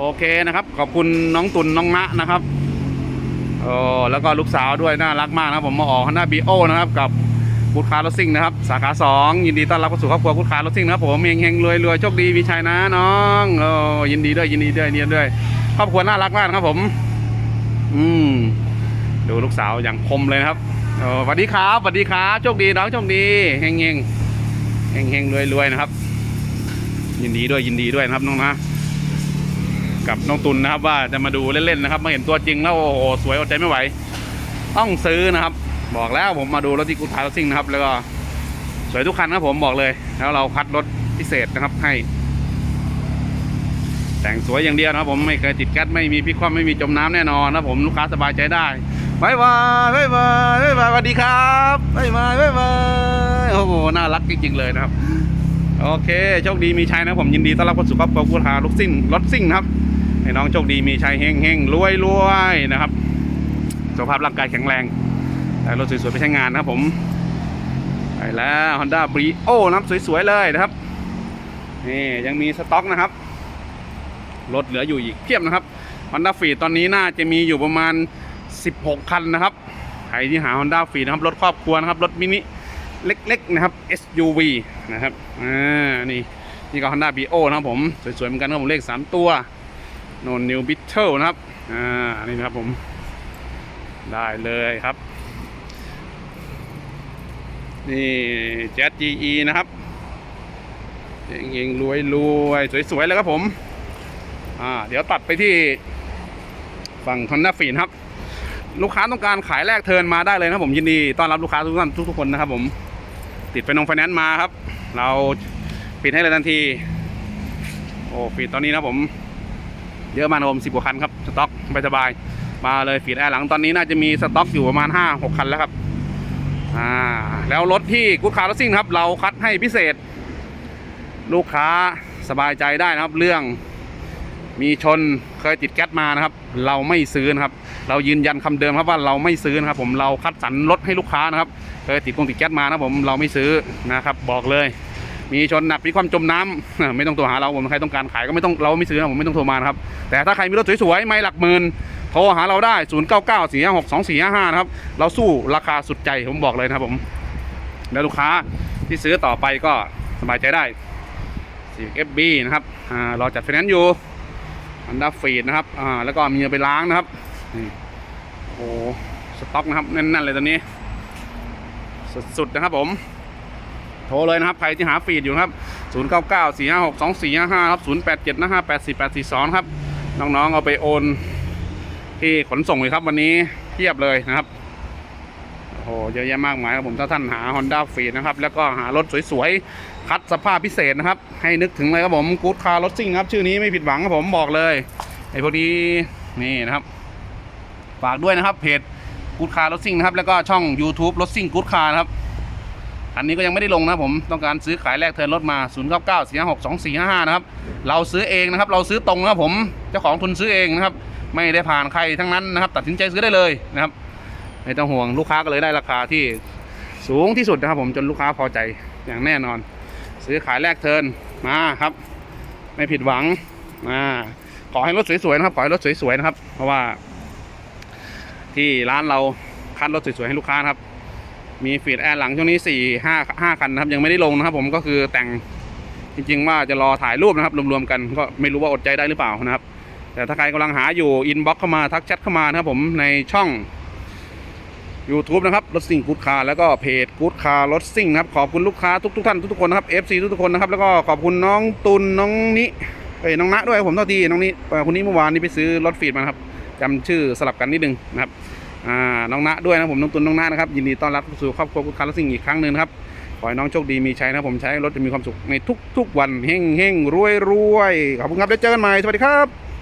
โอเคนะครับ ขอบคุณน้องตุนน้องณะนะครับโอ้แล้วก็ลูกสาวด้วยน่ารักมากนะครับ ผมมาออกหน้าบีโอนะครับกับกูดคาร์รถซิ่งนะครับ สาขาสองยินดีต้อนรับเข้าสู่ครอบครัวกูดคาร์รถซิ่งนะครับผมเฮงเฮงรวยรวยโชคดีมีชัยนะน้องโอ้ยินดีด้วยยินดีด้วยยินดีด้วยครอบครัวน่ารักมากนะครับผม อืมดูลูกสาวอย่างคมเลยนะครับโอ้สวัสดีครับสวัสดีครับโชคดีน้องโชคดีเฮงเฮงเฮงเฮงรวยรวยนะครับ ยินดีด้วยยินดีด้วยนะครับน้องนะ กับน้องตุลนะครับว่าจะมาดูเล่นๆนะครับ มาเห็นตัวจริงแล้วโอ้โหสวยอดใจไม่ไหว ต้องซื้อนะครับ บอกแล้วผมมาดูรถที่กูทารถซิ่งนะครับ แล้วก็สวยทุกคันครับผมบอกเลย แล้วเราคัดรถพิเศษนะครับให้ แต่งสวยอย่างเดียวนะครับ ผมไม่เคยติดแก๊สไม่มีพลิคว่ำไม่มีจมน้ำแน่นอนนะผมลูกค้าสบายใจได้บายบายบายบายบายบายสวัสดีครับบายบายบายบายโอ้โหน่ารักจริงๆเลยนะครับ โอเคโชคดีมีชัยนะผมยินดีต้อนรับเข้าสู่ครอบครัวกูทาลูกซิ่งรถซิ่งนะครับ ให้น้องโชคดีมีชัยเฮงเฮงรวยรวยนะครับสุขภาพร่างกายแข็งแรงแต่รถสวยๆไปใช้งานนะครับผมไปแล้ว Honda Brio นะครับสวยๆเลยนะครับนี่ยังมีสต็อกนะครับรถเหลืออยู่อีกเพียบนะครับ Honda f e e ตอนนี้น่าจะมีอยู่ประมาณ 16 คันนะครับใครที่หา Honda f e e นะครับรถครอบครัวนะครับรถมินิเล็กๆนะครับ SUV นะครับอ่านี่นี่ก็ Honda Brio นะครับผมสวยๆเหมือนกันครับผมเลขสามตัว โนนนิวบิทเทิลนะครับ อ่า นี่นะครับผม ได้เลยครับ นี่แจ๊ GE นะครับเองงๆรวยรวยสวยๆ เลยครับผม อ่า เดี๋ยวตัดไปที่ ฝั่งทอนนาฟีนครับ ลูกค้าต้องการขายแลกเทินมาได้เลยนะครับผมยินดีต้อนรับลูกค้าทุกท่านทุกๆคนนะครับผม ติดไฟนงไฟแนนซ์มาครับ เราปิดให้เลยทันที โอ้ปิดตอนนี้นะครับผม เยอะมากนะครับผมสิบกว่าคันครับสต็อกสบายๆมาเลยฟีดแอร์หลังตอนนี้น่าจะมีสต็อกอยู่ประมาณห้าหกคันแล้วครับอ่าแล้วรถที่กู๊ดคาร์รถซิ่งครับ เราคัดให้พิเศษ ลูกค้าสบายใจได้นะครับ เรื่องมีชนเคยติดแก๊สมานะครับ เราไม่ซื้อนะครับ เรายืนยันคำเดิมครับว่าเราไม่ซื้อนะครับผมเราคัดสรรรถให้ลูกค้านะครับเคยติดกงติดแก๊สมานะผมเราไม่ซื้อนะครับ บอกเลย มีชนหนักมีความจมน้ำไม่ต้องโทรหาเราผมใครต้องการขายก็ไม่ต้องเราไม่ซื้อนะผมไม่ต้องโทรมานะครับ แต่ถ้าใครมีรถสวยๆไม่หลักหมื่นโทรหาเราได้ 0 9 9 4 5 6 2 4 5 5นะครับเราสู้ราคาสุดใจผมบอกเลยนะครับผม แล้วลูกค้าที่ซื้อต่อไปก็สบายใจได้ CFB นะครับอ่ารอจัดไฟแนนซ์อยู่ Honda f e e d นะครับแล้วก็มีเอาไปล้างนะครับโอ้โหสต็อกนะครับแน่นๆเลยตอนนี้ สุดๆนะครับผม โทรเลยนะครับ ใครที่หาฟีดอยู่ครับ 0 9 9 4 5 6 2 4 5 5 ครับ 0 8 7 5 5 8 4 8 4 2 ครับ น้องๆ เอาไปโอนที่ขนส่งเลยครับวันนี้เทียบเลยนะครับ โอ้โห เยอะแยะมากมายครับผมถ้าท่านหา Honda f e e d นะครับ แล้วก็หารถสวยๆ คัดสภาพพิเศษนะครับ ให้นึกถึงเลยครับผม Good Car รถซิ่งครับ ชื่อนี้ไม่ผิดหวังครับผมบอกเลยไอ้พวกนี้นี่นะครับ ฝากด้วยนะครับเพจ Good Car รถซิ่งนะครับ แล้วก็ช่อง YouTube รถซิ่ง Good Car นะครับ อันนี้ก็ยังไม่ได้ลงนะผมต้องการซื้อขายแลกเทิร์นรถมา 0 9 9 4 6 2 4 5 5 นะครับ เราซื้อเองนะครับ เราซื้อตรงนะครับผมเจ้าของทุนซื้อเองนะครับ ไม่ได้ผ่านใครทั้งนั้นนะครับ ตัดสินใจซื้อได้เลยนะครับไม่ต้องห่วงลูกค้าก็เลยได้ราคาที่สูงที่สุดนะครับ ผมจนลูกค้าพอใจอย่างแน่นอน ซื้อขายแลกเทิร์นมาครับ ไม่ผิดหวังอ่าขอให้รถสวยๆนะครับขอให้รถสวยๆนะครับ เพราะว่า ที่ร้านเราคัดรถสวยๆให้ลูกค้านะครับ มีฟีดแอร์หลังช่วงนี้สี่ห้าห้าคันนะครับ ยังไม่ได้ลงนะครับ ผมก็คือแต่งจริง ๆ ว่าจะรอถ่ายรูปนะครับรวมๆกันก็ไม่รู้ว่าอดใจได้หรือเปล่านะครับ แต่ถ้าใครกำลังหาอยู่อินบ็อกเข้ามาทักแชทเข้ามานะครับผมในช่อง YouTube นะครับรถซิ่งกู๊ดคาร์แล้วก็เพจกู๊ดคาร์รถซิ่งนะครับขอบคุณลูกค้าทุกๆท่านทุกๆคนนะครับ FC ทุกๆคนนะครับแล้วก็ขอบคุณน้องตุลน้องนิเอ้ยน้องณด้วยผมเท่าทีน้องนิเอ่อคนนี้เมื่อวานนี้ไปซื้อรถฟีดมาครับจำชื่อสลับกันนิดนึงนะครับ อ่าน้องณด้วยนะผมน้องตุนน้องณนะครับยินดีต้อนรับสู่ครอบครัวคุณคาร์ลสิ่งอีกครั้งหนึ่งนะครับขอให้น้องโชคดีมีชัยนะผมใช้รถจะมีความสุขในทุกๆวันเฮงเฮงรวยรวยขอบคุณครับได้เจอกันใหม่สวัสดีครับ